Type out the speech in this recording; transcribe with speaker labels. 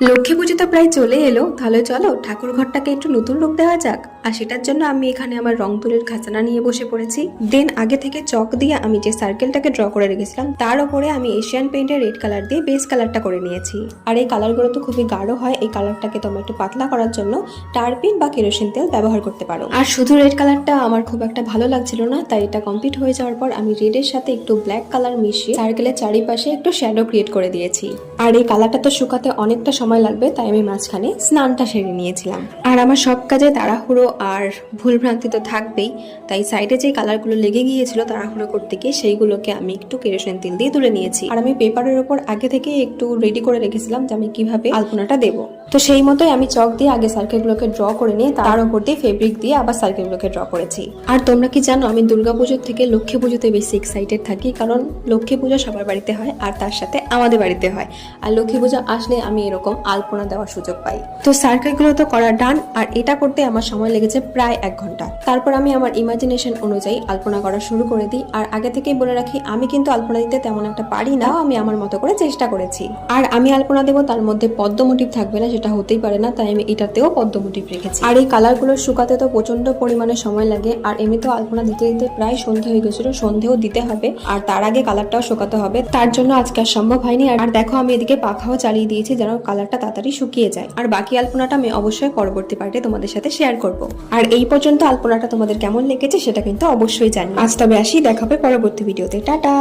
Speaker 1: লক্ষ্মী পুজো তো প্রায় চলে এলো। তাহলে চলো ঠাকুর ঘরটাকে একটু নতুন রূপ দেওয়া যাক। আর সেটার জন্য আমি এখানে আমার রং তুলির খাজানা নিয়ে বসে পড়েছি। দেন আগে থেকে চক দিয়ে আমি যে সার্কেলটাকে ড্র করে রেখেছিলাম, তার উপরে আমি এশিয়ান পেইন্টের রেড কালার দিয়ে বেস কালারটা করে নিয়েছি। আর এই কালারগুলো তো খুবই গাঢ় হয়, এই কালারটাকে তোমরা একটু পাতলা করার জন্য টারপিন বা কেরোসিন তেল ব্যবহার করতে পারো। আর শুধু রেড কালারটা আমার খুব একটা ভালো লাগছিল না, তাই এটা কমপ্লিট হয়ে যাওয়ার পর আমি রেডের সাথে একটু ব্ল্যাক কালার মিশিয়ে সার্কেলের চারিপাশে একটু শ্যাডো ক্রিয়েট করে দিয়েছি। আর এই কালারটা তো শুকাতে অনেকটা সময় লাগবে, তাই আমি মাঝখানে স্নানটা সেরে নিয়েছিলাম। আর আমার সব কাজে তাড়াহুড়ো আর ভুলভ্রান্তি তো থাকবেই, তাই সাইডে যে কালারগুলো লেগে গিয়েছিল তাড়াহুড়ো করতে গিয়ে সেইগুলোকে আমি একটু কেরোসিন তেল দিয়ে তুলে নিয়েছি। আর আমি পেপারের ওপর আগে থেকে একটু রেডি করে রেখেছিলাম যে আমি কীভাবে আলপনাটা দেবো। তো সেই মতোই আমি চক দিয়ে আগে সার্কেলগুলোকে ড্র করে নিয়ে তার উপর দিয়ে ফেব্রিক দিয়ে আবার সার্কেলগুলোকে ড্র করেছি। আর তোমরা কি জানো, আমি দুর্গাপুজোর থেকে লক্ষ্মী পুজোতে বেশি এক্সাইটেড থাকি কারণ লক্ষ্মী পুজো সবার বাড়িতে হয় আর তার সাথে আমাদের বাড়িতে হয়। আর লক্ষ্মী পুজো আসলে আমি এরকম আলপনা দেওয়ার সুযোগ পাই। তো সার্কেলগুলো তো করা ডান আর এটা করতে আমার সময় লেগেছে প্রায় এক ঘণ্টা। তারপর আমি আমার ইমাজিনেশন অনুযায়ী আলপনা করা শুরু করে দিই আর আগে থেকেই বলে রাখি, আমি কিন্তু আলপনা দিতে তেমন একটা পারি না। আমি আমার মতো করে চেষ্টা করেছি। আর আমি আলপনা দেবো তার মধ্যে পদ্ম মোটিভ থাকবে না সেটা হতেই পারে না, তাই আমি এটাতেও পদ্ম রেখেছি। আর এই কালারগুলো শুকাতে তো প্রচণ্ড পরিমাণে সময় লাগে, আর এমনিতেও আলপনা দিতে দিতে প্রায় সন্ধে হয়ে গেছিল, সন্ধেও দিতে হবে, আর তার আগে কালারটাও শুকাতে হবে। তার জন্য আজকে আর সম্ভব হয়নি, আর দেখো আমি এদিকে পাখাও চালিয়ে দিয়েছি যেন কালারটা তাড়াতাড়ি শুকিয়ে যায়। আর বাকি আলপনাটা আমি অবশ্যই পরবর্তী পার্টে তোমাদের সাথে শেয়ার করব। আর এই পর্যন্ত আলপনাটা তোমাদের কেমন লেগেছে সেটা কিন্তু অবশ্যই জানি আজ তবে আসি, দেখাবে পরবর্তী ভিডিওতে। টাটা!